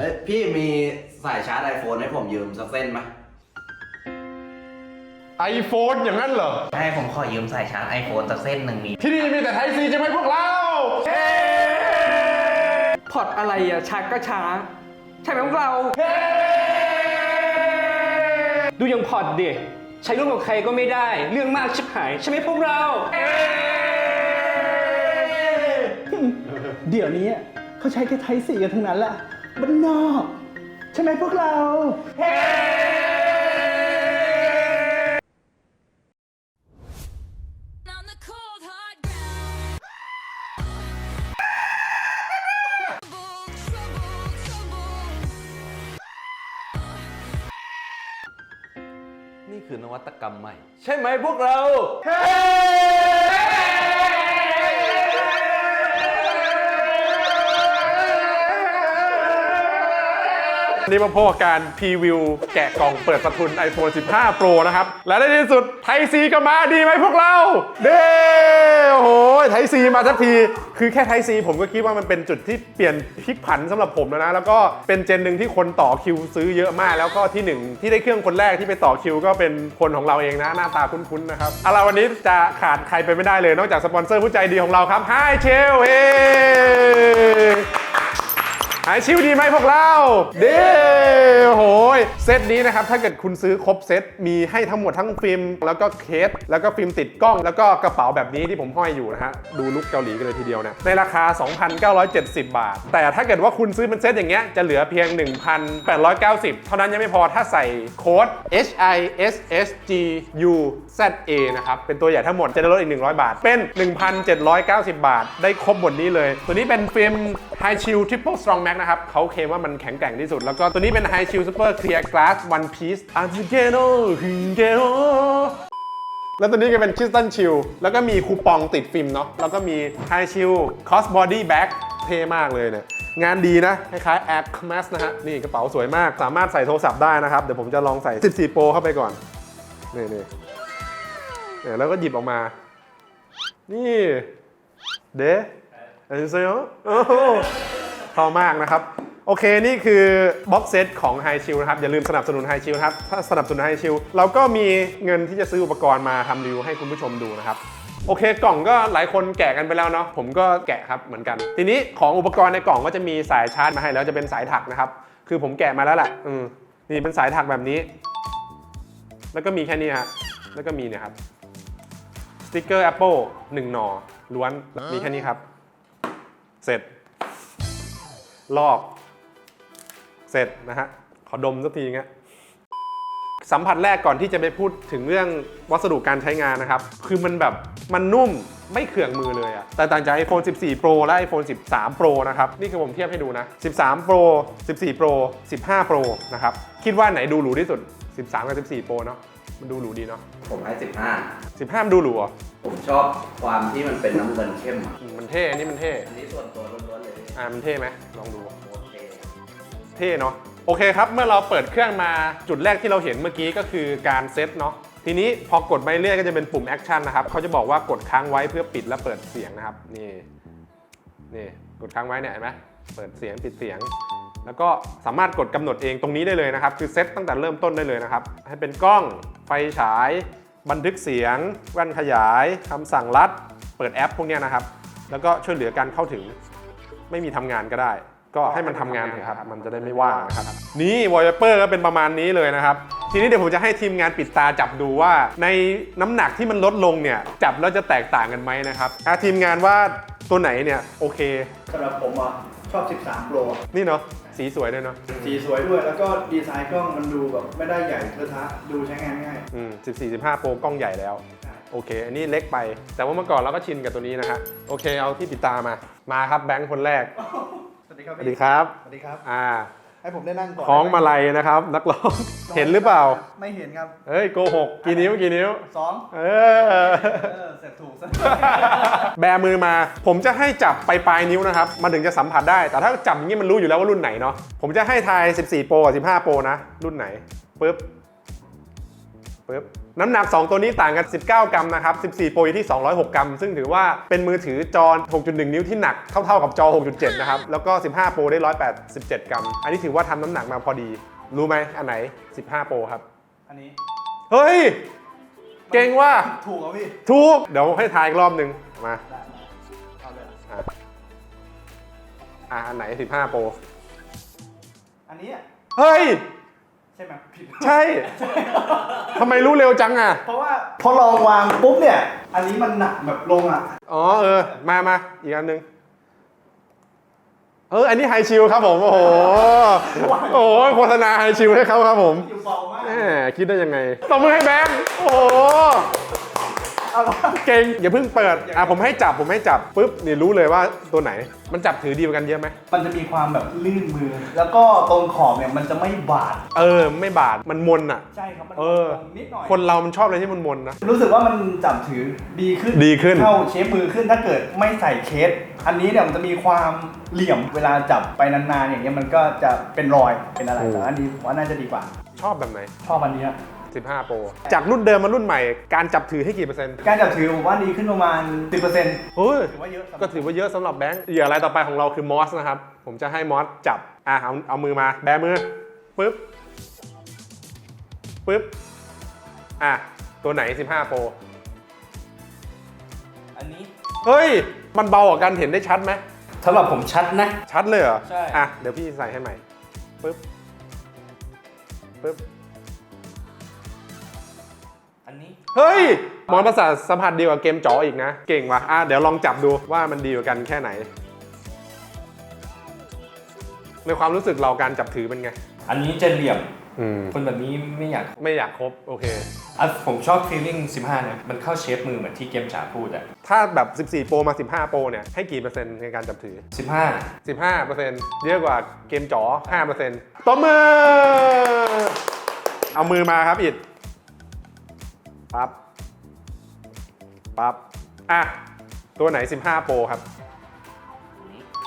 เอ้ยพี่มีสายชาร์จไอโฟนให้ผมยืมสักเส้นไหมไอโฟนอย่างนั้นเหรอ ให้ผมขอยืมสายชาร์จไอโฟนสักเส้นหนึ่งมีที่นี่มีแต่ไทยซีใช่ไหมพวกเราพอร์ตอะไรอะช้าก็ช้า ใช่ไหมพวกเรา ดูอย่างพอร์ตเด็ใช้ร่วมกับใครก็ไม่ได้ เรื่องมากชิบหาย ใช่ไหมพวกเรา เดี๋ยวนี้เขาใช้แค่ไทยสีกันทั้งนั้นแหละ บ้านนอก ใช่ไหมพวกเรา on the cold hard ground. Trouble, trouble, trouble. นี่คือนวัตกรรมใหม่ ใช่ไหมพวกเรา นี่มาพบกับการพรีวิวแกะกล่องเปิดประทุน iPhone 15 Pro นะครับ และในที่สุดไทยซีก็มาดีไหมพวกเรา เด้โอ้โหไทยซีมาสักที คือแค่ไทยซีผมก็คิดว่ามันเป็นจุดที่เปลี่ยนพลิกผันสำหรับผมแล้วนะ แล้วก็เป็นเจนหนึ่งที่คนต่อคิวซื้อเยอะมาก แล้วก็ที่หนึ่งที่ได้เครื่องคนแรกที่ไปต่อคิว ก็เป็นคนของเราเองนะหน้าตาคุ้นๆนะครับเอาละวันนี้จะขาดใครไปไม่ได้เลย นอกจากสปอนเซอร์ผู้ใจดีของเราครับ Hi Chill เฮ หายชิวดีไหมพวกเราเด้โอ้โหยเซตนี้นะครับ ถ้าเกิดคุณซื้อครบเซตมีให้ทั้งหมดทั้งฟิล์มแล้วก็เคส แล้วก็ฟิล์มติดกล้อง แล้วก็กระเป๋าแบบนี้ที่ผมห้อยอยู่นะฮะ ดูลุคเกาหลีกันเลยทีเดียวนะ ในราคา 2,970 บาท แต่ถ้าเกิดว่าคุณซื้อเป็นเซตอย่างเงี้ยจะเหลือเพียง 1,890 เท่านั้นยังไม่พอถ้าใส่โค้ด H I S S G U Z A นะครับ เป็นตัวใหญ่ทั้งหมดจะได้ลดอีก 100 บาท เป็น 1,790 บาท ได้ครบหมดนี้เลย ตัวนี้เป็นฟิล์ม High Shield Triple Strong Max นะครับเขาเคลมว่ามันแข็งแกร่งที่สุด แล้วก็ตัวนี้เป็น High Shield Super Clear Glass One Piece a z u g e n o h u n g e n o แล้วตัวนี้ก็เป็นคริสตัลชิลแล้วก็มีคูปองติดฟิล์มเนาะแล้วก็มี High Shield Cross Body Bag เท่มากเลยเนี่ยงานดีนะ คล้ายๆ Air m a s นะฮะ นี่กระเป๋าสวยมาก สามารถใส่โทรศัพท์ได้นะครับ เดี๋ยวผมจะลองใส่ 14 Pro เข้าไปก่อน นี่นี่แล้วก็หยิบออกมา นี่ เดะ เอนเซโอพอมากนะครับ โอเคนี่คือบ็อกเซตของ High Chill นะครับ อย่าลืมสนับสนุน High Chill นะครับ ถ้าสนับสนุน High Chill เราก็มีเงินที่จะซื้ออุปกรณ์มาทำรีวิวให้คุณผู้ชมดูนะครับโอเคกล่องก็หลายคนแกะกันไปแล้วเนาะผมก็แกะครับเหมือนกัน ทีนี้ของอุปกรณ์ในกล่องก็จะมีสายชาร์จมาให้แล้วจะเป็นสายถักนะครับ คือผมแกะมาแล้วแหละอืมนี่เป็นสายถักแบบนี้ แล้วก็มีแค่นี้ฮะแล้วก็มีเนี่ยครับสติกเกอร์ Apple 1หน่อล้วนมีแค่นี้ครับ เสร็จ ลอก เสร็จนะฮะ ขอดมสักทีเงี้ยสัมผัสแรกก่อนที่จะไปพูดถึงเรื่องวัสดุการใช้งานนะครับ คือมันแบบมันนุ่มไม่เขื่องมือเลยอะแต่ต่างจาก iPhone 14 Pro และ iPhone 13 Pro นะครับ นี่คือผมเทียบให้ดูนะ 13 Pro 14 Pro 15 Pro นะครับ คิดว่าไหนดูหรูที่สุด 13 กับ 14 Pro เนาะมันดูหรูดีเนาะผมให้ 15มันดูหรูเหรอ15ผมชอบความที่มันเป็นน้ำเงินเข้มอะอืมมันเท่อันนี้มันเท่อันนี้ส่วนตัวล้วนๆเลยอ่ามันเท่ไหมลองดู โอเคเท่เนาะโอเคครับ เมื่อเราเปิดเครื่องมาจุดแรกที่เราเห็นเมื่อกี้ก็คือการเซตเนาะทีนี้พอกดไปเรื่อยก็จะเป็นปุ่มแอคชั่นนะครับเขาจะบอกว่ากดค้างไว้เพื่อปิดและเปิดเสียงนะครับนี่นี่กดค้างไว้เนี่ยเห็นไหมเปิดเสียงปิดเสียง แล้วก็สามารถกดกำหนดเองตรงนี้ได้เลยนะครับ คือเซตตั้งแต่เริ่มต้นได้เลยนะครับ ให้เป็นกล้องไฟฉาย บันทึกเสียง แว่นขยายคำสั่งลัด เปิดแอปพวกเนี้ยนะครับ แล้วก็ช่วยเหลือการเข้าถึง ไม่มีทำงานก็ได้ ก็ให้มันทำงานเถอะครับ มันจะได้ไม่ว่างนะครับ นี่วอลเปอร์ก็เป็นประมาณนี้เลยนะครับ ทีนี้เดี๋ยวผมจะให้ทีมงานปิดตาจับดูว่า ในน้ำหนักที่มันลดลงเนี่ยจับแล้วจะแตกต่างกันไหมนะครับอะทีมงานว่าตัวไหนเนี่ยโอเคสำหรับผมอะชอบ 13 Pro นี่เนาะ สีสวยด้วยเนาะสีสวยด้วยแล้วก็ดีไซน์กล้องมันดูแบบไม่ได้ใหญ่เทอะทะดูใช้งานง่ายอืม14 15โปรกล้องใหญ่แล้ว โอเค อันนี้เล็กไป แต่ว่าเมื่อก่อนเราก็ชินกับตัวนี้นะฮะโอเคเอาที่ปิดตามามาครับแบงค์คนแรก สวัสดีครับสวัสดีครับ สวัสดีครับ อ่า ให้ผมได้นั่งก่อนคล้องมาลัยนะครับ นักร้อง เห็นหรือเปล่า ไม่เห็นครับ เฮ้ยโกหกกี่นิ้วกี่นิ้ว สองเออ เออเสร็จถูกซะ แบมือมา ผมจะให้จับไปปลายนิ้วนะครับ มันถึงจะสัมผัสได้ แต่ถ้าจับอย่างนี้มันรู้อยู่แล้วว่ารุ่นไหนเนาะ ผมจะให้ทาย 14 Pro กับ 15 Pro นะ รุ่นไหน ปึ๊บ ปึ๊บ น้ำหนัก 2 ตัวนี้ต่างกัน 19 กรัมนะครับ 14 โปรอยู่ที่ 206 กรัม ซึ่งถือว่าเป็นมือถือจอ 6.1 นิ้วที่หนักเท่าๆกับจอ 6.7 นะครับ แล้วก็ 15 โปรได้ 187 กรัม อันนี้ถือว่าทำน้ำหนักมาพอดี รู้ไหมอันไหน 15 โปรครับ อันนี้ เฮ้ย เก่งว่า ถูกเหรอพี่ ถูก เดี๋ยวให้ทายอีกรอบหนึ่งมาได้เอาเลยอะอะอันไหน 15 โปรอันนี้อะเฮ้ย ใช่ไหมผิด ใช่ ทำไมรู้เร็วจังอะ เพราะว่าพอลองวางปุ๊บเนี่ย อันนี้มันหนักแบบลงอะ อ๋อเออ มามาอีกอันหนึ่งเออ อันนี้ไฮชิลครับผม โอ้โห โอ้โหโฆษณาไฮชิลให้เขาครับผมอยู่เบามาก แหมคิดได้ยังไงตบมือให้แบงค์โอ้โห เอาละเก่งอย่าเพิ่งเปิดอะผมให้จับผมให้จับปุ๊บนี่รู้เลยว่าตัวไหน มันจับถือดีกว่ากันเยอะไหมมันจะมีความแบบลื่นมือ แล้วก็ตรงขอบเนี่ยมันจะไม่บาด เออ ไม่บาดมันมนอะ ใช่ครับมันเออตรงนิดหน่อยคนเรามันชอบอะไรที่มันมนนะ รู้สึกว่ามันจับถือดีขึ้นดีขึ้น เข้าเชฟมือขึ้นถ้าเกิดไม่ใส่เคส อันนี้เนี่ยมันจะมีความเหลี่ยมเวลาจับไปนานๆอย่างเงี้ยมันก็จะเป็นรอยเป็นอะไรโอ้แต่อันนี้ผมว่าน่าจะดีกว่า ชอบแบบไหน ชอบอันนี้อะ 15โปรจากรุ่นเดิมมารุ่นใหม่ การจับถือให้กี่เปอร์เซ็นต์ การจับถือผมว่าดีขึ้นประมาณ 10%เฮ้ย ถือว่าเยอะสำหรับ ก็ถือว่าเยอะสำหรับแบงค์เหยื่ออะไรายต่อไปของเราคือมอสนะครับ ผมจะให้มอสจับ อะเอาเอามือมา แบมือ ปึ๊บ ปึ๊บ อะ ตัวไหน 15โปรอันนี้เฮ้ย มันเบากว่ากันเห็นได้ชัดไหม สำหรับผมชัดนะ ชัดเลยเหรอใช่ อะ เดี๋ยวพี่ใส่ให้ใหม่ ปึ๊บ ปึ๊บ เฮ้ยมอนประสาทสัมผัสดีกว่าเกมจ๋ออีกนะ เก่งว่ะอะเดี๋ยวลองจับดูว่ามันดีกว่ากันแค่ไหน ในความรู้สึกเราการจับถือเป็นไง อันนี้จะเหลี่ยม อืม คนแบบนี้ไม่อยากไม่อยากครบโอเค อะผมชอบ feeling 15เนี่ยมันเข้าเชฟมือเหมือนที่เกมจ๋าพูดอะถ้าแบบ 14 โปรมา 15 โปรเนี่ย ให้กี่เปอร์เซ็นต์ในการจับถือ 15 15เปอร์เซ็นต์เยอะกว่าเกมจ๋อ5เปอร์เซ็นต์ตบมือ เอามือมาครับอิด ปั๊บปั๊บอะ ตัวไหน 15โปรครับ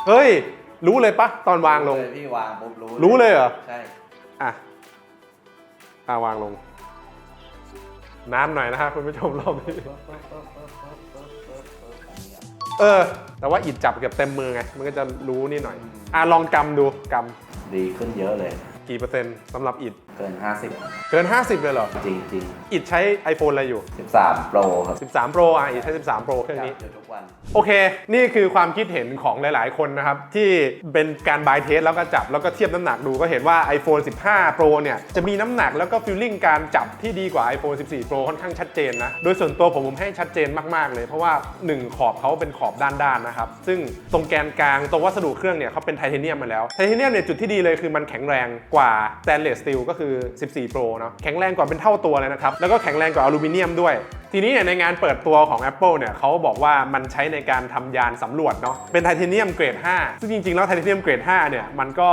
เฮ้ย รู้เลยปะตอนวางลงพี่วางปุ๊บรู้รู้เลยเหรอ ใช่ อะอะวางลงนานหน่อยนะครับคุณผู้ชมรอบนี้ เออ แต่ว่าอิดจับเกือบเต็มมือไง มันก็จะรู้นี่หน่อย อะลองกำดูกดีขึ้นเยอะเลยำกี่เปอร์เซ็นต์สำหรับอิดเกิน 50 เกิน 50 เลยเหรอ จริงจริงอิดใช้ iPhone อะไรอยู่ๆ13 Pro ครับ 13 Pro อะอิดใช้ 13 Pro เครื่องจับนี้อยู่ทุกวัน โอเค นี่คือความคิดเห็นของหลาย ๆ คนนะครับ ที่เป็นการบายเทสแล้วก็จับแล้วก็เทียบน้ำหนักดูก็เห็นว่า iPhone 15 Pro เนี่ย จะมีน้ำหนักแล้วก็ฟีลลิ่งการจับที่ดีกว่า iPhone 14 Pro ค่อนข้างชัดเจนนะ โดยส่วนตัวผมผมให้ชัดเจนมาก ๆ เลย เพราะว่า 1 ขอบเขาเป็นขอบด้าน ๆ นะครับ ซึ่งตรงแกนกลางตรงวัสดุเครื่องเนี่ยเขาเป็นไทเทเนียมมาแล้ว ไทเทเนียมเนี่ยจุดที่ดีเลยคือมันแข็งแรงกว่า stainless steel ก็คือ14 Pro เนาะแข็งแรงกว่าเป็นเท่าตัวเลยนะครับ แล้วก็แข็งแรงกว่าอลูมิเนียมด้วย ทีนี้เนี่ยในงานเปิดตัวของ Apple เนี่ยเขาบอกว่ามันใช้ในการทำยานสำรวจเนาะเป็นไทเทเนียมเกรด 5 ซึ่งจริงๆ แล้วไทเทเนียมเกรด 5 เนี่ยมันก็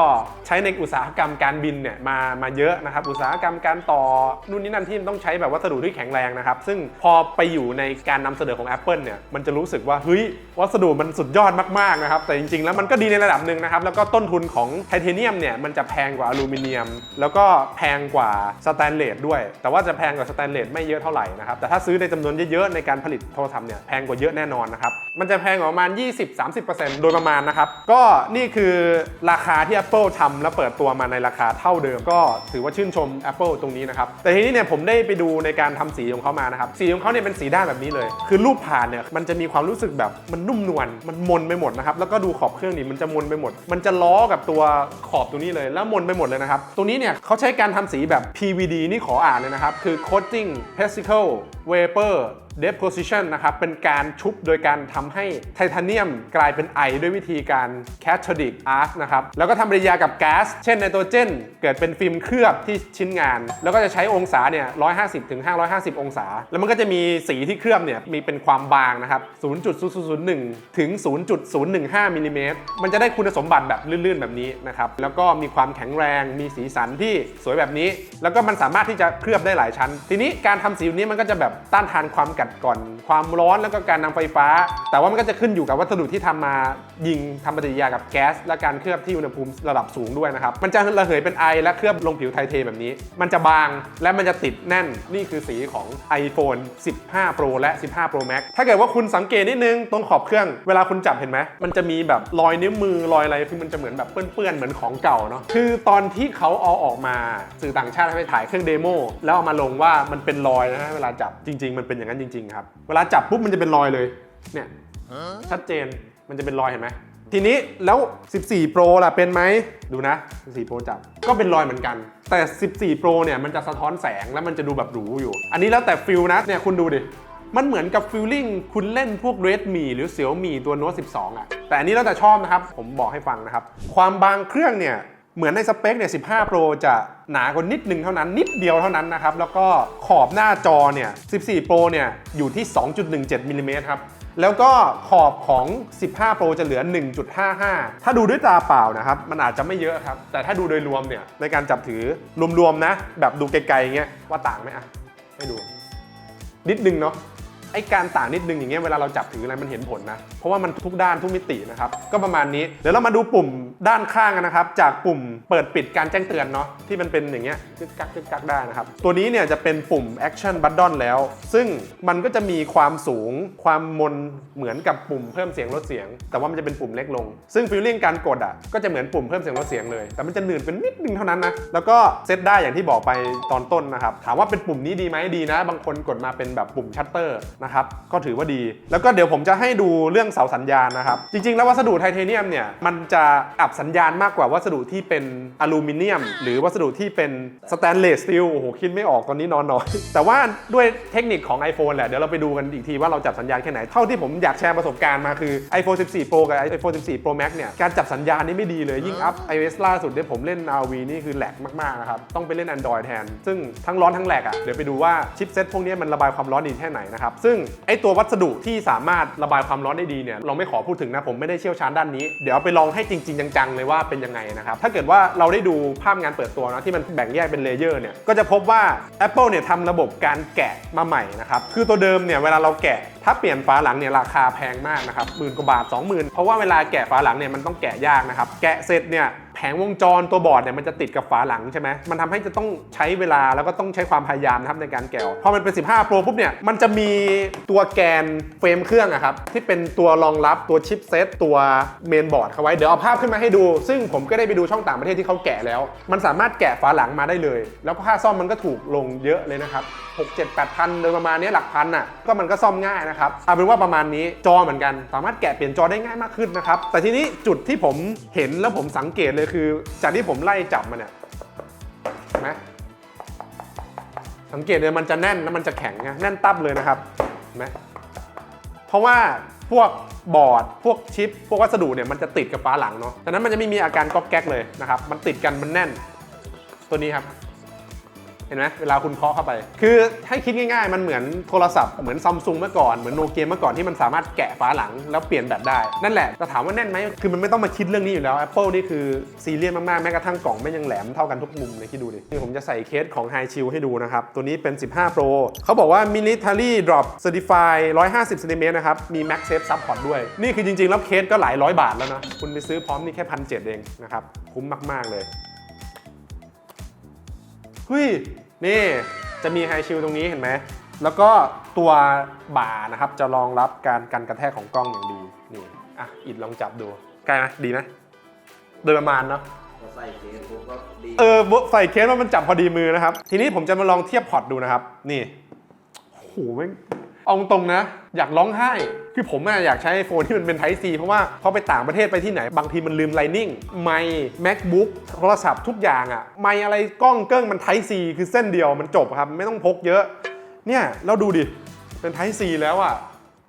ใช้ในอุตสาหกรรมการบินเนี่ยมามาเยอะนะครับ อุตสาหกรรมการต่อนู่นนี่นั่นที่ต้องใช้แบบวัสดุที่แข็งแรงนะครับ ซึ่งพอไปอยู่ในการนำเสนอของ Apple เนี่ยมันจะรู้สึกว่าเฮ้ยวัสดุมันสุดยอดมากๆนะครับแต่จริงๆ แล้วมันก็ดีในระดับหนึ่งนะครับแล้วก็ต้นทุนของไทเทเนียมเนี่ยมันจะแพงกว่าอลูมิเนียม แล้วก็แพงกว่าสแตนเลสด้วย แต่ว่าจะแพงกว่าสแตนเลสไม่เยอะเท่าไหร่นะครับแต่ถ้าซื้อในจำนวนเยอะๆ ในการผลิตโทรศัพท์เนี่ยแพงกว่าเยอะแน่นอนนะครับ มันจะแพงกว่าประมาณ 20-30%โดยประมาณนะครับ ก็นี่คือราคาที่ Apple ทำแล้วเปิดตัวมาในราคาเท่าเดิม ก็ถือว่าชื่นชม Apple ตรงนี้นะครับ แต่ทีนี้เนี่ยผมได้ไปดูในการทำสีของเขามานะครับ สีของเขาเนี่ยเป็นสีด้านแบบนี้เลย คือรูปผ่านเนี่ยมันจะมีความรู้สึกแบบมันนุ่มนวล มันมนไปหมดนะครับ แล้วก็ดูขอบเครื่องนี่มันจะมนไปหมด มันจะล้อกับตัวขอบตรงนี้เลย แล้วมนไปหมดเลยนะครับ ตรงนี้เนี่ยเขาใช้การทำสีแบบ PVD นี่ขออ่านเลยนะครับ คือ coating particle vapor เปอร์ deposition นะครับ เป็นการชุบโดยการทำให้ไทเทเนียมกลายเป็นไอด้วยวิธีการ cathodic arc นะครับ แล้วก็ทำปฏิกิริยากับก๊าซเช่นไนโตรเจน เกิดเป็นฟิล์มเคลือบที่ชิ้นงาน แล้วก็จะใช้องศาเนี่ย 150ถึง550 องศา แล้วมันก็จะมีสีที่เคลือบเนี่ย มีเป็นความบางนะครับ 0.0001 ถึง 0.015มิลลิเมตรมันจะได้คุณสมบัติแบบลื่นๆแบบนี้นะครับ แล้วก็มีความแข็งแรง มีสีสันที่สวยแบบนี้ แล้วก็มันสามารถที่จะเคลือบได้หลายชั้น ทีนี้การทำสีนี้มันก็จะแบบต้านทานความกัดดก่อนความร้อนแล้วก็การนำไฟฟ้า แต่ว่ามันก็จะขึ้นอยู่กับวัสดุที่ทำมายิงทำปฏิกิริยากับแก๊สและการเคลือบที่อุณหภูมิระดับสูงด้วยนะครับ มันจะระเหยเป็นไอและเคลือบลงผิวไทเทแบบนี้ มันจะบางและมันจะติดแน่นนี่คือสีของ iPhone 15 Pro และ 15 Pro Max ถ้าเกิดว่าคุณสังเกตนิดนึงตรงขอบเครื่องเวลาคุณจับเห็นไหมมันจะมีแบบรอยนิ้วมือรอยอะไรคือมันจะเหมือนแบบเปื้อนๆเหมือนของเก่าเนาะคือตอนที่เขาเอาออกมาสื่อต่างชาติให้ไปถ่ายเครื่องเดโมแล้วเอามาลงว่ามันเป็นรอยนะฮะเวลาจับจริง ๆ มันเป็นอย่างนั้นจริงๆครับ เวลาจับปุ๊บมันจะเป็นรอยเลย เนี่ยชัดเจน มันจะเป็นรอยเห็นไหม ทีนี้แล้ว 14 Pro ล่ะเป็นไหม ดูนะ 14 Pro จับ ก็เป็นรอยเหมือนกัน แต่ 14 Pro เนี่ยมันจะสะท้อนแสงแล้วมันจะดูแบบหรูอยู่ อันนี้แล้วแต่ฟิลนะ เนี่ยคุณดูดิ มันเหมือนกับฟิลลิ่งคุณเล่นพวก Redmi หรือ Xiaomi ตัว Note 12 อะ แต่อันนี้แล้วแต่ชอบนะครับ ผมบอกให้ฟังนะครับ ความบางเครื่องเนี่ย เหมือนในสเปคเนี่ย 15 Pro จะหนากว่านิดนึงเท่านั้น นิดเดียวเท่านั้นนะครับ แล้วก็ขอบหน้าจอเนี่ย 14 Pro เนี่ย อยู่ที่ 2.17มิลลิเมตรครับ แล้วก็ขอบของ 15 Pro จะเหลือ 1.55 ถ้าดูด้วยตาเปล่านะครับ มันอาจจะไม่เยอะครับ แต่ถ้าดูโดยรวมเนี่ย ในการจับถือรวมๆนะ แบบดูไกลๆอย่างเงี้ย ว่าต่างไหมอะให้ดู นิดนึงเนาะ ไอการต่างนิดนึงอย่างเงี้ยเวลาเราจับถืออะไรมันเห็นผลนะ เพราะว่ามันทุกด้านทุกมิตินะครับ ก็ประมาณนี้ เดี๋ยวเรามาดูปุ่มด้านข้างกันนะครับ จากปุ่มเปิดปิดการแจ้งเตือนเนาะที่มันเป็นอย่างเงี้ยกึกกักกึกกักได้นะครับ ตัวนี้เนี่ยจะเป็นปุ่ม action button แล้ว ซึ่งมันก็จะมีความสูงความมนเหมือนกับปุ่มเพิ่มเสียงลดเสียง แต่ว่ามันจะเป็นปุ่มเล็กลง ซึ่งฟีลลิ่งการกดอะก็จะเหมือนปุ่มเพิ่มเสียงลดเสียงเลย แต่มันจะหนืดเป็นนิดนึงเท่านั้นนะแล้วก็เซตได้อย่างที่บอกไปตอนต้นนะครับถามว่าเป็นปุ่มนี้ดีไหมดีนะ บางคนกดมาเป็นแบบปุ่มชัตเตอร์นะครับก็ถือว่าดี แล้วก็เดี๋ยวผมจะให้ดูเรื่องเสาสัญญาณนะครับ จริง ๆ แล้ววัสดุไทเทเนียมเนี่ยมันจะอับสัญญาณมากกว่าวัสดุที่เป็นอลูมิเนียม หรือวัสดุที่เป็นสแตนเลสสตีลโอ้โหคิดไม่ออกตอนนี้นอนน้อย แต่ว่าด้วยเทคนิคของ iPhone แหละเดี๋ยวเราไปดูกันอีกทีว่าเราจับสัญญาณแค่ไหนเท่าที่ผมอยากแชร์ประสบการณ์มาคือ iPhone 14 Pro กับ iPhone 14 Pro Max เนี่ยการจับสัญญาณนี่ไม่ดีเลยยิ่งอัพ iOS ล่าสุดเนี่ยผมเล่น RV นี่คือแหลกมากๆนะครับต้องไปเล่น Android แทน ซึ่งทั้งร้อนทั้งแหลกอะเดี๋ยวไปดูว่าชิปเซ็ตพวกนี้มันระบายความร้อนดีแค่ไหนนะครับซึ่งไอตัววัสดุที่สามารถระบายความร้อนได้ดีเนี่ยเราไม่ขอพูดถึงนะผมไม่ได้เชี่ยวชาญด้านนี้ เดี๋ยวไปลองให้จริงๆจังๆเลยว่าเป็นยังไงนะครับ ถ้าเกิดว่าเราได้ดูภาพงานเปิดตัวนะที่มันแบ่งแยกเป็นเลเยอร์เนี่ยก็จะพบว่า Apple เนี่ยทำระบบการแกะมาใหม่นะครับคือตัวเดิมเนี่ยเวลาเราแกะถ้าเปลี่ยนฝาหลังเนี่ยราคาแพงมากนะครับหมื่นกว่าบาท 20,000 เพราะว่าเวลาแกะฝาหลังเนี่ยมันต้องแกะยากนะครับ แกะเสร็จเนี่ยแผงวงจรตัวบอร์ดเนี่ยมันจะติดกับฝาหลังใช่ไหมมันทำให้จะต้องใช้เวลาแล้วก็ต้องใช้ความพยายามนะครับในการแกะพอมันเป็น 15 Pro ปุ๊บเนี่ยมันจะมีตัวแกนเฟรมเครื่องอะครับที่เป็นตัวรองรับตัวชิปเซตตัวเมนบอร์ดเขาไว้เดี๋ยวเอาภาพขึ้นมาให้ดู ซึ่งผมก็ได้ไปดูช่องต่างประเทศที่เขาแกะแล้ว มันสามารถแกะฝาหลังมาได้เลย แล้วก็ค่าซ่อมมันก็ถูกลงเยอะเลยนะครับ6 7 8พันโดยประมาณนี้หลักพันอะก็มันก็ซ่อมง่ายนะครับเอาเป็นว่าประมาณนี้จอเหมือนกัน สามารถแกะเปลี่ยนจอได้ง่ายมากขึ้นนะครับแต่ทีนี้จุดที่ผมเห็นแล้วผมสังเกตเลยคือ จากที่ผมไล่จับมาเนี่ยเห็นไหมสังเกตเลยมันจะแน่นแล้วมันจะแข็งไงแน่นตับเลยนะครับเห็นไหมเพราะว่าพวกบอร์ด พวกชิป พวกวัสดุเนี่ยมันจะติดกับฝาหลังเนาะดังนั้นมันจะไม่มีอาการก๊อกแก๊กเลยนะครับ มันติดกันมันแน่น ตัวนี้ครับ เห็นไหมเวลาคุณเคาะเข้าไป คือให้คิดง่ายๆ มันเหมือนโทรศัพท์เหมือนซัมซุงเมื่อก่อนเหมือนโนเกียเมื่อก่อนที่มันสามารถแกะฝาหลังแล้วเปลี่ยนแบตได้ นั่นแหละแต่ถามว่าแน่นไหมคือมันไม่ต้องมาคิดเรื่องนี้อยู่แล้ว Apple นี่คือซีเรียสมากๆแม้กระทั่งกล่องไม่ยังแหลมเท่ากันทุกมุมเลยคิดดูดินี่ผมจะใส่เคสของ High Chill ให้ดูนะครับตัวนี้เป็น 15 Pro เขาบอกว่า Military Drop Certified 150ซนมนะครับมี Max Safe Support ด้วย นี่คือจริงๆแล้วเคสก็หลายร้อยบาทแล้วนะคุณไปซื้อพร้อมนี่แค่พันเเองนะครับคุ้มมากๆเลย เฮ้ยนี่จะมีไฮชิลตรงนี้เห็นไหม แล้วก็ตัวบ่านะครับจะรองรับการกันกระแทกของกล้องอย่างดี นี่ อะ อิดลองจับดู ใกล้ไหมดีไหมโดยประมาณเนาะพอใส่เคสปุ๊บก็ดีเออใส่เคสว่ามันจับพอดีมือนะครับ ทีนี้ผมจะมาลองเทียบพอร์ตดูนะครับ นี่โอ้โหแม่งเอาตรงๆนะ อยากร้องไห้ คือผมอะอยากใช้ iPhone ที่มันเป็น Type C เพราะว่าพอไปต่างประเทศไปที่ไหน บางทีมันลืม Lightning ไมค์ MacBook โทรศัพท์ทุกอย่างอะไมค์อะไรกล้องเกิ้งมัน Type C คือเส้นเดียวมันจบครับ ไม่ต้องพกเยอะ เนี่ยแล้วดูดิ เป็น Type C แล้วอะ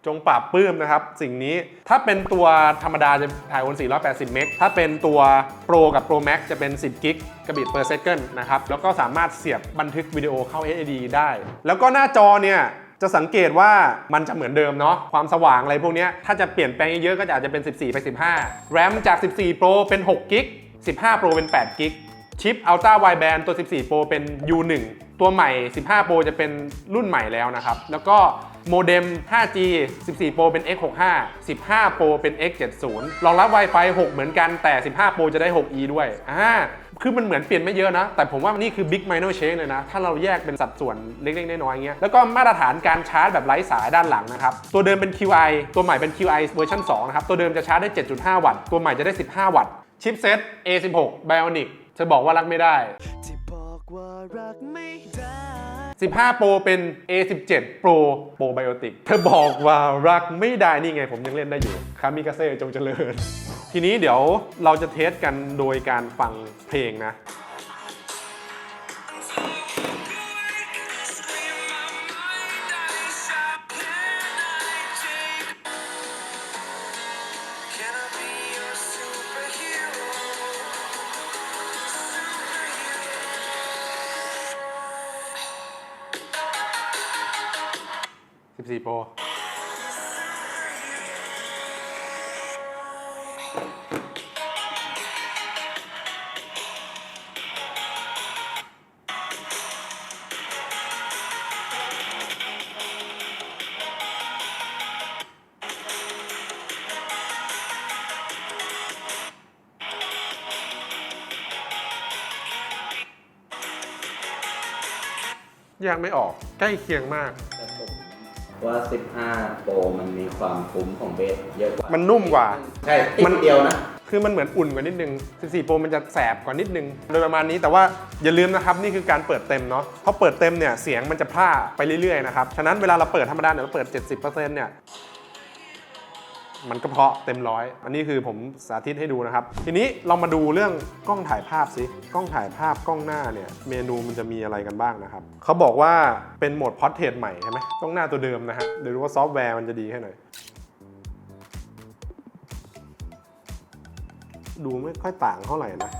จงปรับปื้มนะครับ สิ่งนี้ถ้าเป็นตัวธรรมดาจะถ่ายบน480 เมกถ้าเป็นตัว Pro กับ Pro Max จะเป็น 10 กิกกะบิต per second นะครับ แล้วก็สามารถเสียบบันทึกวิดีโอเข้า HDD ได้ แล้วก็หน้าจอเนี่ย จะสังเกตว่ามันจะเหมือนเดิมเนาะความสว่างอะไรพวกนี้ถ้าจะเปลี่ยนแปลงเยอะๆก็อาจจะเป็น 14 ไป 15 แรมจาก 14 Pro เป็น6กิก15 Pro เป็น8กิกชิป Ultra Wideband ตัว 14 Pro เป็น U1 ตัวใหม่ 15 Pro จะเป็นรุ่นใหม่แล้วนะครับ แล้วก็ โมเด็ม 5G 14 Pro เป็น X65 15 Pro เป็น X70 รองรับ Wi-Fi 6 เหมือนกันแต่ 15 Pro จะได้ 6E ด้วย อ่า คือมันเหมือนเปลี่ยนไม่เยอะนะ แต่ผมว่านี่คือ Big Minor Change เลยนะ ถ้าเราแยกเป็นสัดส่วนเล็กๆ น้อยๆอย่างเงี้ย แล้วก็มาตรฐานการชาร์จแบบไร้สายด้านหลังนะครับ ตัวเดิมเป็น QI ตัวใหม่เป็น QI เวอร์ชัน2นะครับ ตัวเดิมจะชาร์จได้ 7.5 วัตต์ ตัวใหม่จะได้ 15 วัตต์ ชิปเซ็ต A16 Bionic เธอบอกว่ารักไม่ได้ 15 Pro เป็น A17 Pro Pro Biotic เธอบอกว่ารักไม่ได้นี่ไงผมยังเล่นได้อยู่ คามิกาเซ่จงเจริญ ทีนี้เดี๋ยวเราจะเทสกันโดยการฟังเพลงนะ 14 Pro แยกไม่ออกใกล้เคียงมาก ว่า 15 โปรมันมีความคุ้มของเบสเยอะกว่ามันนุ่มกว่า ใช่ติดมันเดียวนะ คือมันเหมือนอุ่นกว่านิดนึง 14 Pro มันจะแสบกว่านิดนึง โดยประมาณนี้ แต่ว่าอย่าลืมนะครับ นี่คือการเปิดเต็มเนาะเพราะเปิดเต็มเนี่ย เสียงมันจะพร่าไปเรื่อยๆนะครับ ฉะนั้นเวลาเราเปิดธรรมดาเนี่ยเราเปิด 70%เนี่ย มันก็เพาะเต็มร้อย อันนี้คือผมสาธิตให้ดูนะครับ ทีนี้เรามาดูเรื่องกล้องถ่ายภาพสิ กล้องถ่ายภาพกล้องหน้าเนี่ย เมนูมันจะมีอะไรกันบ้างนะครับ เขาบอกว่าเป็นโหมดพอร์เทรตใหม่ใช่ไหมกล้องหน้าตัวเดิมนะฮะ เดี๋ยวดูว่าซอฟต์แวร์มันจะดีแค่ไหน ดูไม่ค่อยต่างเท่าไหร่นะ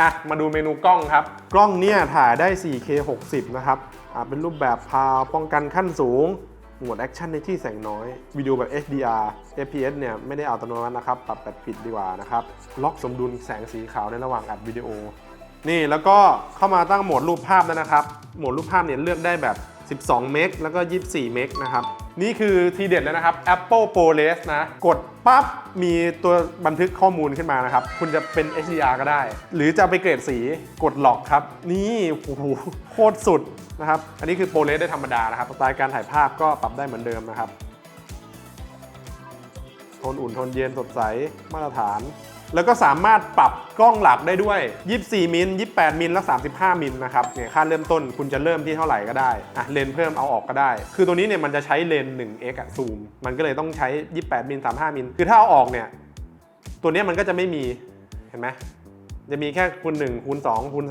อะ มาดูเมนูกล้องครับ กล้องเนี่ยถ่ายได้ 4K 60 นะครับอะเป็นรูปแบบพาวป้องกันขั้นสูงโหมดแอคชั่นในที่แสงน้อย วิดีโอแบบ HDR FPS เนี่ย ไม่ได้อัตโนมัตินะครับ ปรับแบบปิดดีกว่านะครับ ล็อกสมดุลแสงสีขาวในระหว่างอัดวิดีโอ นี่แล้วก็เข้ามาตั้งโหมดรูปภาพแล้วนะครับ โหมดรูปภาพเนี่ยเลือกได้แบบ 12 เมกแล้วก็ 24 เมกนะครับ นี่คือทีเด็ดเลยนะครับ Apple ProRes นะ กดปั๊บ มีตัวบันทึกข้อมูลขึ้นมานะครับ คุณจะเป็น HDR ก็ได้ หรือจะไปเกรดสีกดหลอกครับ นี่โอ้โหโคตรสุดนะครับ อันนี้คือ ProRes ได้ธรรมดานะครับสไตล์การถ่ายภาพก็ปรับได้เหมือนเดิมนะครับ โทนอุ่นโทนเย็นสดใสมาตรฐาน แล้วก็สามารถปรับกล้องหลักได้ด้วย 24 มิล 28 มิล และ 35 มิลนะครับ เนี่ยค่าเริ่มต้นคุณจะเริ่มที่เท่าไหร่ก็ได้ อะเลนเพิ่มเอาออกก็ได้ คือตัวนี้เนี่ยมันจะใช้เลน 1x อะซูม มันก็เลยต้องใช้ 28 มิล 35 มิล คือถ้าเอาออกเนี่ย ตัวนี้มันก็จะไม่มี เห็นไหม จะมีแค่คูณ1คูณ2คูณ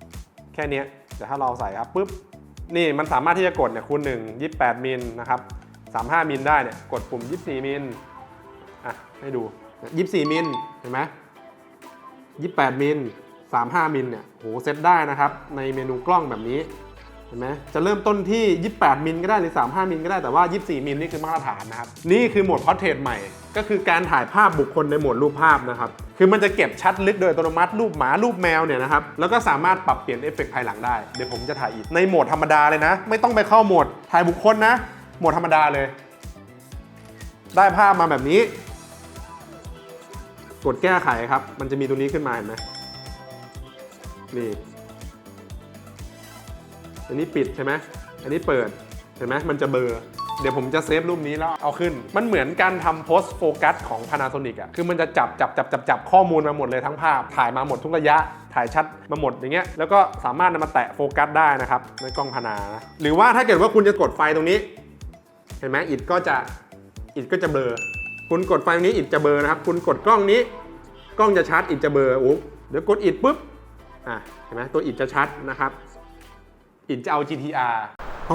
3แค่นี้แต่ถ้าเราใส่ครับปุ๊บ นี่มันสามารถที่จะกดเนี่ยคูณ1 28 มิลนะครับ 35 มิลได้เนี่ย กดปุ่ม 24 มิล อะ ให้ดู 24มิลเห็นไหม28มิล35มิลเนี่ยโหเซตได้นะครับ ในเมนูกล้องแบบนี้เห็นไหมจะเริ่มต้นที่ 28 มิลก็ได้หรือ 35 มิลก็ได้แต่ว่า 24 มิลนี่คือมาตรฐานนะครับ นี่คือโหมดพอร์เทรตใหม่ ก็คือการถ่ายภาพบุคคลในโหมดรูปภาพนะครับ คือมันจะเก็บชัดลึกโดยอัตโนมัติรูปหมารูปแมวเนี่ยนะครับ แล้วก็สามารถปรับเปลี่ยนเอฟเฟกต์ภายหลังได้ เดี๋ยวผมจะถ่ายอีก ในโหมดธรรมดาเลยนะ ไม่ต้องไปเข้าโหมดถ่ายบุคคลนะ โหมดธรรมดาเลย ได้ภาพมาแบบนี้ กดแก้ไขครับ มันจะมีตรงนี้ขึ้นมาเห็นไหมนี่ อันนี้ปิดใช่ไหมอันนี้เปิด เห็นไหมมันจะเบอร์เดี๋ยวผมจะเซฟรูปนี้แล้วเอาขึ้น มันเหมือนการทำ post focus ของ Panasonic อะคือมันจะจับจับจับจับจับข้อมูลมาหมดเลยทั้งภาพ ถ่ายมาหมดทุกระยะ ถ่ายชัดมาหมดอย่างเงี้ย แล้วก็สามารถนำมาแตะโฟกัสได้นะครับ ในกล้องพานานะหรือว่าถ้าเกิดว่าคุณจะกดไฟตรงนี้ เห็นไหมอิดก็จะอิดก็จะเบลอ คุณกดไฟนี้อิดจะเบอร์นะครับ คุณกดกล้องนี้ กล้องจะชัดอิดจะเบอร์โอ้เดี๋ยวกดอิดปุ๊บอะเห็นไหมตัวอิดจะชัดนะครับ อิดจะเอา GTR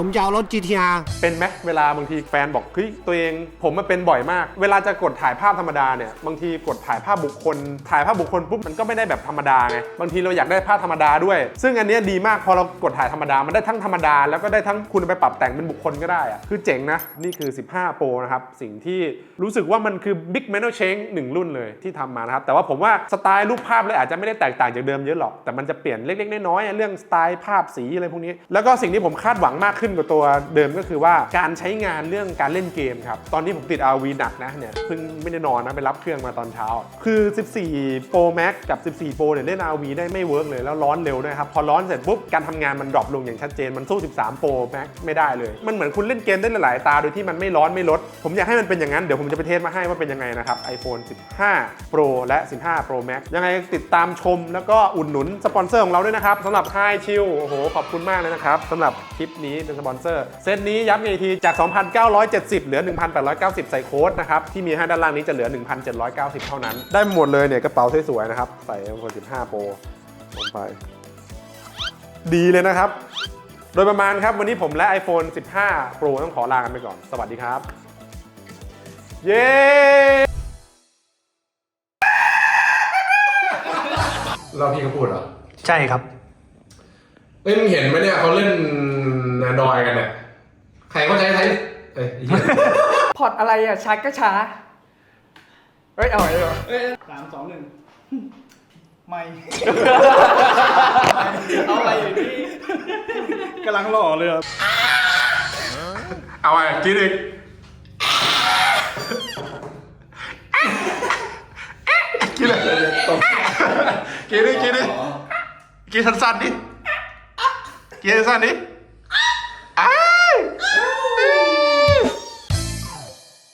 ผมจะเอารถ GTR เป็นไหมเวลาบางทีแฟนบอกเฮ้ยตัวเองผมมันเป็นบ่อยมาก เวลาจะกดถ่ายภาพธรรมดาเนี่ยบางทีกดถ่ายภาพบุคคล ถ่ายภาพบุคคลปุ๊บมันก็ไม่ได้แบบธรรมดาไงบางทีเราอยากได้ภาพธรรมดาด้วย ซึ่งอันเนี้ยดีมากพอเรากดถ่ายธรรมดามันได้ทั้งธรรมดา แล้วก็ได้ทั้งคุณไปปรับแต่งเป็นบุคคลก็ได้อะคือเจ๋งนะ นี่คือ 15 Pro นะครับ สิ่งที่รู้สึกว่ามันคือ Big Metal Change หนึ่งรุ่นเลยที่ทำมานะครับ แต่ว่าผมว่าสไตล์รูปภาพเลยอาจจะไม่ได้แตกต่างจากเดิมเยอะหรอกแต่มันจะเปลี่ยนเล็กๆน้อยๆเรื่องสไตล์ภาพสีอะไรพวกนี้แล้วก็สิ่งที่ผมคาดหวังมากขึ้นกว่าตัวเดิมก็คือว่าการใช้งานเรื่องการเล่นเกมครับ ตอนนี้ผมติด RV หนักนะเนี่ยเพิ่งไม่ได้นอนนะไปรับเครื่องมาตอนเช้า คือ 14 Pro Max กับ 14 Pro เนี่ยเล่น RV ได้ไม่เวิร์กเลยแล้วร้อนเร็วด้วยครับ พอร้อนเสร็จปุ๊บ การทำงานมันดรอปลงอย่างชัดเจนมันสู้ 13 Pro Max ไม่ได้เลย มันเหมือนคุณเล่นเกมได้หลายๆตาโดยที่มันไม่ร้อนไม่ลด ผมอยากให้มันเป็นอย่างนั้นเดี๋ยวผมจะไปเทสมาให้ว่าเป็นยังไงนะครับ iPhone 15 Pro และ 15 Pro Max ยังไงติดตามชมแล้วก็อุดหนุนสปอนเซอร์ของเราด้วยนะครับสำหรับ Hi Chill โอ้โหขอบคุณมากเลยนะครับสำหรับคลิปนี้เป็นสปอนเซอร์ เซตนี้ย้ำอีกทีจาก 2,970 เหลือ 1,890 ใส่โค้ดนะครับ ที่มีให้ด้านล่างนี้จะเหลือ 1,790 เท่านั้น ได้หมดเลยเนี่ยกระเป๋าสวยๆนะครับ ใส่ iPhone 15 Pro ลงไป ดีเลยนะครับ โดยประมาณครับ วันนี้ผมและ iPhone 15 Pro ต้องขอลากันไปก่อน สวัสดีครับ เย้เราพี่ก็พูดเหรอ ใช่ครับ เอ้ยมึงเห็นไหมเนี่ยเขาเล่นดอยกันเนี่ยใครเขาใช้ใช้เอ้ยไอ้เหี้ยพอร์ตอะไรอะช้าก็ช้า เฮ้ยเอาไว้เหรอสามสองหนึ่งไม่เอาอะไรอยู่นี่กำลังหล่อเลยครับเอาไงกินอีกกินเลยกินดิกินดิกินสั้นๆดิ กินสั้นๆดิ